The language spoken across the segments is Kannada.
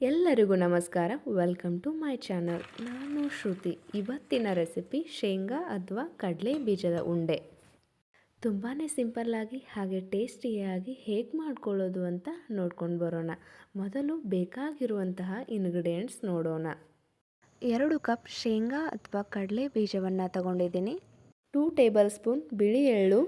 ಎಲ್ಲರಿಗೂ ನಮಸ್ಕಾರ. ವೆಲ್ಕಮ್ ಟು ಮೈ ಚಾನಲ್ ನಾನು ಶ್ರುತಿ. ಇವತ್ತಿನ ರೆಸಿಪಿ ಶೇಂಗಾ ಅಥವಾ ಕಡಲೆ ಬೀಜದ ಉಂಡೆ. ತುಂಬಾ ಸಿಂಪಲ್ಲಾಗಿ ಹಾಗೆ ಟೇಸ್ಟಿಯಾಗಿ ಹೇಗೆ ಮಾಡ್ಕೊಳ್ಳೋದು ಅಂತ ನೋಡ್ಕೊಂಡು ಬರೋಣ. ಮೊದಲು ಬೇಕಾಗಿರುವಂತಹ ಇಂಗ್ರೀಡಿಯೆಂಟ್ಸ್ ನೋಡೋಣ. ಎರಡು ಕಪ್ ಶೇಂಗಾ ಅಥವಾ ಕಡಲೆ ಬೀಜವನ್ನು ತಗೊಂಡಿದ್ದೀನಿ. ಟೂ ಟೇಬಲ್ ಸ್ಪೂನ್ ಬಿಳಿ ಎಳ್ಳು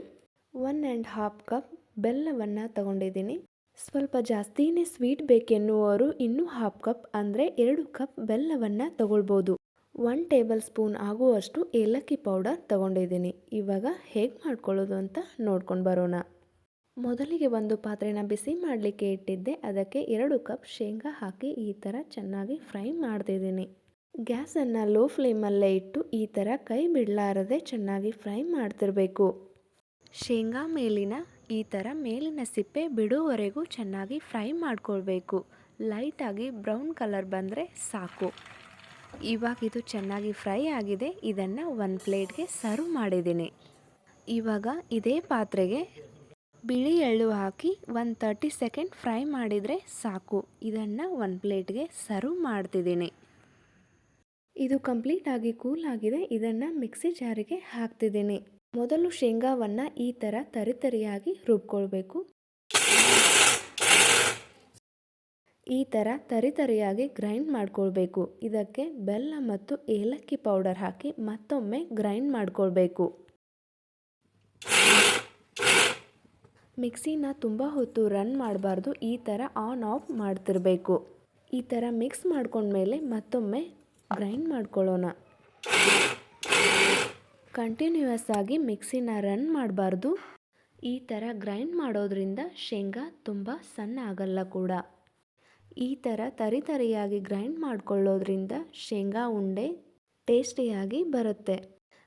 ಒನ್ ಆ್ಯಂಡ್ ಹಾಫ್ ಕಪ್ ಬೆಲ್ಲವನ್ನು ತಗೊಂಡಿದ್ದೀನಿ. ಸ್ವಲ್ಪ ಜಾಸ್ತಿನೇ ಸ್ವೀಟ್ ಬೇಕೆನ್ನುವರು ಇನ್ನೂ ಹಾಫ್ ಕಪ್ ಅಂದರೆ ಎರಡು ಕಪ್ ಬೆಲ್ಲವನ್ನು ತಗೊಳ್ಬೋದು. ಒನ್ ಟೇಬಲ್ ಸ್ಪೂನ್ ಆಗುವಷ್ಟು ಏಲಕ್ಕಿ ಪೌಡರ್ ತಗೊಂಡಿದ್ದೀನಿ. ಇವಾಗ ಹೇಗೆ ಮಾಡ್ಕೊಳ್ಳೋದು ಅಂತ ನೋಡ್ಕೊಂಡು ಬರೋಣ. ಮೊದಲಿಗೆ ಒಂದು ಪಾತ್ರೆನ ಬಿಸಿ ಮಾಡಲಿಕ್ಕೆ ಇಟ್ಟಿದ್ದೆ. ಅದಕ್ಕೆ ಎರಡು ಕಪ್ ಶೇಂಗಾ ಹಾಕಿ ಈ ಥರ ಚೆನ್ನಾಗಿ ಫ್ರೈ ಮಾಡ್ತಿದ್ದೀನಿ. ಗ್ಯಾಸನ್ನು ಲೋ ಫ್ಲೇಮಲ್ಲೇ ಇಟ್ಟು ಈ ಥರ ಕೈ ಬಿಡಲಾರದೆ ಚೆನ್ನಾಗಿ ಫ್ರೈ ಮಾಡ್ತಿರಬೇಕು. ಶೇಂಗಾ ಮೇಲಿನ ಈ ಥರ ಮೇಲಿನ ಸಿಪ್ಪೆ ಬಿಡುವವರೆಗೂ ಚೆನ್ನಾಗಿ ಫ್ರೈ ಮಾಡ್ಕೊಳ್ಬೇಕು. ಲೈಟಾಗಿ ಬ್ರೌನ್ ಕಲರ್ ಬಂದರೆ ಸಾಕು. ಇವಾಗ ಇದು ಚೆನ್ನಾಗಿ ಫ್ರೈ ಆಗಿದೆ. ಇದನ್ನು ಒಂದು ಪ್ಲೇಟ್ಗೆ ಸರ್ವ್ ಮಾಡಿದ್ದೀನಿ. ಇವಾಗ ಇದೇ ಪಾತ್ರೆಗೆ ಬಿಳಿ ಎಳ್ಳು ಹಾಕಿ ಒಂದು ತರ್ಟಿ ಸೆಕೆಂಡ್ ಫ್ರೈ ಮಾಡಿದರೆ ಸಾಕು. ಇದನ್ನು ಒಂದು ಪ್ಲೇಟ್ಗೆ ಸರ್ವ್ ಮಾಡ್ತಿದ್ದೀನಿ. ಇದು ಕಂಪ್ಲೀಟಾಗಿ ಕೂಲ್ ಆಗಿದೆ. ಇದನ್ನು ಮಿಕ್ಸಿ ಜಾರಿಗೆ ಹಾಕ್ತಿದ್ದೀನಿ. ಮೊದಲು ಶೇಂಗಾವನ್ನು ಈ ಥರ ತರಿತರಿಯಾಗಿ ರುಬ್ಕೊಳ್ಬೇಕು. ಈ ಥರ ತರಿತರಿಯಾಗಿ ಗ್ರೈಂಡ್ ಮಾಡ್ಕೊಳ್ಬೇಕು. ಇದಕ್ಕೆ ಬೆಲ್ಲ ಮತ್ತು ಏಲಕ್ಕಿ ಪೌಡರ್ ಹಾಕಿ ಮತ್ತೊಮ್ಮೆ ಗ್ರೈಂಡ್ ಮಾಡ್ಕೊಳ್ಬೇಕು. ಮಿಕ್ಸಿನ ತುಂಬ ಹೊತ್ತು ರನ್ ಮಾಡಬಾರ್ದು. ಈ ಥರ ಆನ್ ಆಫ್ ಮಾಡ್ತಿರಬೇಕು. ಈ ಥರ ಮಿಕ್ಸ್ ಮಾಡ್ಕೊಂಡ್ಮೇಲೆ ಮತ್ತೊಮ್ಮೆ ಗ್ರೈಂಡ್ ಮಾಡ್ಕೊಳ್ಳೋಣ. ಕಂಟಿನ್ಯೂಯಸ್ ಆಗಿ ಮಿಕ್ಸಿನ ರನ್ ಮಾಡಬಾರ್ದು. ಈ ಥರ ಗ್ರೈಂಡ್ ಮಾಡೋದ್ರಿಂದ ಶೇಂಗಾ ತುಂಬ ಸಣ್ಣ ಆಗಲ್ಲ ಕೂಡ. ಈ ಥರ ತರಿತರಿಯಾಗಿ ಗ್ರೈಂಡ್ ಮಾಡಿಕೊಳ್ಳೋದ್ರಿಂದ ಶೇಂಗಾ ಉಂಡೆ ಟೇಸ್ಟಿಯಾಗಿ ಬರುತ್ತೆ.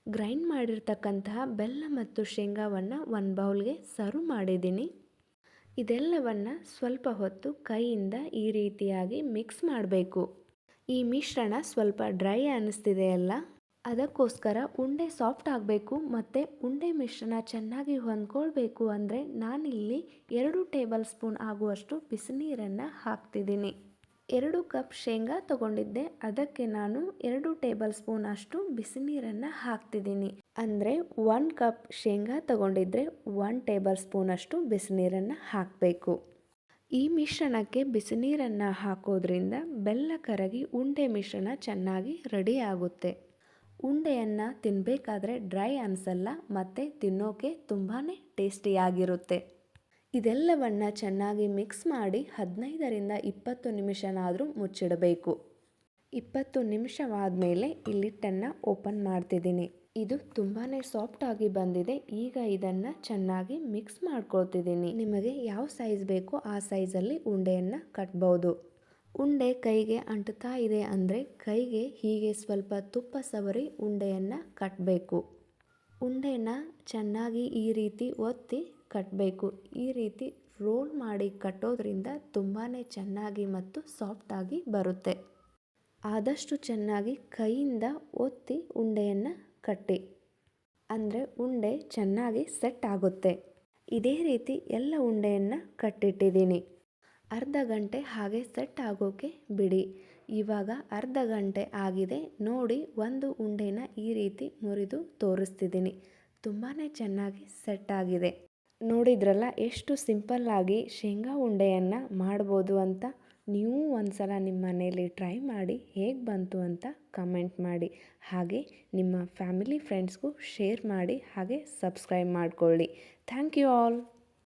ಗ್ರೈಂಡ್ ಮಾಡಿರ್ತಕ್ಕಂತಹ ಬೆಲ್ಲ ಮತ್ತು ಶೇಂಗಾವನ್ನು ಒಂದು ಬೌಲ್ಗೆ ಸರ್ವ್ ಮಾಡಿದ್ದೀನಿ. ಇದೆಲ್ಲವನ್ನು ಸ್ವಲ್ಪ ಹೊತ್ತು ಕೈಯಿಂದ ಈ ರೀತಿಯಾಗಿ ಮಿಕ್ಸ್ ಮಾಡಬೇಕು. ಈ ಮಿಶ್ರಣ ಸ್ವಲ್ಪ ಡ್ರೈ ಅನ್ನಿಸ್ತಿದೆಯಲ್ಲ ಅದಕ್ಕೋಸ್ಕರ ಉಂಡೆ ಸಾಫ್ಟ್ ಆಗಬೇಕು ಮತ್ತು ಉಂಡೆ ಮಿಶ್ರಣ ಚೆನ್ನಾಗಿ ಹೊಂದ್ಕೊಳ್ಬೇಕು ಅಂದರೆ ನಾನಿಲ್ಲಿ ಎರಡು ಟೇಬಲ್ ಸ್ಪೂನ್ ಆಗುವಷ್ಟು ಬಿಸಿನೀರನ್ನು ಹಾಕ್ತಿದ್ದೀನಿ. ಎರಡು ಕಪ್ ಶೇಂಗಾ ತಗೊಂಡಿದ್ದೆ, ಅದಕ್ಕೆ ನಾನು ಎರಡು ಟೇಬಲ್ ಸ್ಪೂನ್ ಅಷ್ಟು ಬಿಸಿನೀರನ್ನು ಹಾಕ್ತಿದ್ದೀನಿ. ಅಂದರೆ ಒನ್ ಕಪ್ ಶೇಂಗಾ ತಗೊಂಡಿದ್ರೆ ಒನ್ ಟೇಬಲ್ ಸ್ಪೂನ್ ಅಷ್ಟು ಬಿಸಿನೀರನ್ನು ಹಾಕಬೇಕು. ಈ ಮಿಶ್ರಣಕ್ಕೆ ಬಿಸಿನೀರನ್ನು ಹಾಕೋದ್ರಿಂದ ಬೆಲ್ಲ ಕರಗಿ ಉಂಡೆ ಮಿಶ್ರಣ ಚೆನ್ನಾಗಿ ರೆಡಿ ಆಗುತ್ತೆ. ಉಂಡೆಯನ್ನು ತಿನ್ನಬೇಕಾದ್ರೆ ಡ್ರೈ ಅನಿಸಲ್ಲ, ಮತ್ತು ತಿನ್ನೋಕೆ ತುಂಬಾ ಟೇಸ್ಟಿಯಾಗಿರುತ್ತೆ. ಇದೆಲ್ಲವನ್ನು ಚೆನ್ನಾಗಿ ಮಿಕ್ಸ್ ಮಾಡಿ ಹದಿನೈದರಿಂದ ಇಪ್ಪತ್ತು ನಿಮಿಷನಾದರೂ ಮುಚ್ಚಿಡಬೇಕು. ಇಪ್ಪತ್ತು ನಿಮಿಷವಾದ ಮೇಲೆ ಈ ಲಿಟ್ಟನ್ನು ಓಪನ್ ಮಾಡ್ತಿದ್ದೀನಿ. ಇದು ತುಂಬಾ ಸಾಫ್ಟಾಗಿ ಬಂದಿದೆ, ಈಗ ಇದನ್ನು ಚೆನ್ನಾಗಿ ಮಿಕ್ಸ್ ಮಾಡ್ಕೊಳ್ತಿದ್ದೀನಿ. ನಿಮಗೆ ಯಾವ ಸೈಜ್ ಬೇಕೋ ಆ ಸೈಜಲ್ಲಿ ಉಂಡೆಯನ್ನು ಕಟ್ಬೋದು. ಉಂಡೆ ಕೈಗೆ ಅಂಟುತ್ತಾ ಇದೆ ಅಂದರೆ ಕೈಗೆ ಹೀಗೆ ಸ್ವಲ್ಪ ತುಪ್ಪ ಸವರಿ ಉಂಡೆಯನ್ನು ಕಟ್ಟಬೇಕು ಉಂಡೆನ ಚೆನ್ನಾಗಿ ಈ ರೀತಿ ಒತ್ತಿ ಕಟ್ಟಬೇಕು ಈ ರೀತಿ ರೋಲ್ ಮಾಡಿ ಕಟ್ಟೋದ್ರಿಂದ ತುಂಬಾ ಚೆನ್ನಾಗಿ ಮತ್ತು ಸಾಫ್ಟಾಗಿ ಬರುತ್ತೆ. ಆದಷ್ಟು ಚೆನ್ನಾಗಿ ಕೈಯಿಂದ ಒತ್ತಿ ಉಂಡೆಯನ್ನು ಕಟ್ಟಿ. ಅಂದರೆ ಉಂಡೆ ಚೆನ್ನಾಗಿ ಸೆಟ್ ಆಗುತ್ತೆ. ಇದೇ ರೀತಿ ಎಲ್ಲ ಉಂಡೆಯನ್ನು ಕಟ್ಟಿಟ್ಟಿದ್ದೀನಿ. ಅರ್ಧ ಗಂಟೆ ಹಾಗೆ ಸೆಟ್ ಆಗೋಕೆ ಬಿಡಿ. ಇವಾಗ ಅರ್ಧ ಗಂಟೆ ಆಗಿದೆ. ನೋಡಿ ಒಂದು ಉಂಡೆನ ಈ ರೀತಿ ಮುರಿದು ತೋರಿಸ್ತಿದ್ದೀನಿ. ತುಂಬಾ ಚೆನ್ನಾಗಿ ಸೆಟ್ ಆಗಿದೆ. ನೋಡಿದ್ರಲ್ಲ ಎಷ್ಟು ಸಿಂಪಲ್ಲಾಗಿ ಶೇಂಗಾ ಉಂಡೆಯನ್ನು ಮಾಡ್ಬೋದು ಅಂತ? ನೀವು ಒಂದು ಸಲ ನಿಮ್ಮ ಮನೆಯಲ್ಲಿ ಟ್ರೈ ಮಾಡಿ ಹೇಗೆ ಬಂತು ಅಂತ ಕಮೆಂಟ್ ಮಾಡಿ. ಹಾಗೆ ನಿಮ್ಮ ಫ್ಯಾಮಿಲಿ ಫ್ರೆಂಡ್ಸ್ಗೂ ಶೇರ್ ಮಾಡಿ, ಹಾಗೆ ಸಬ್ಸ್ಕ್ರೈಬ್ ಮಾಡಿಕೊಳ್ಳಿ. Thank you all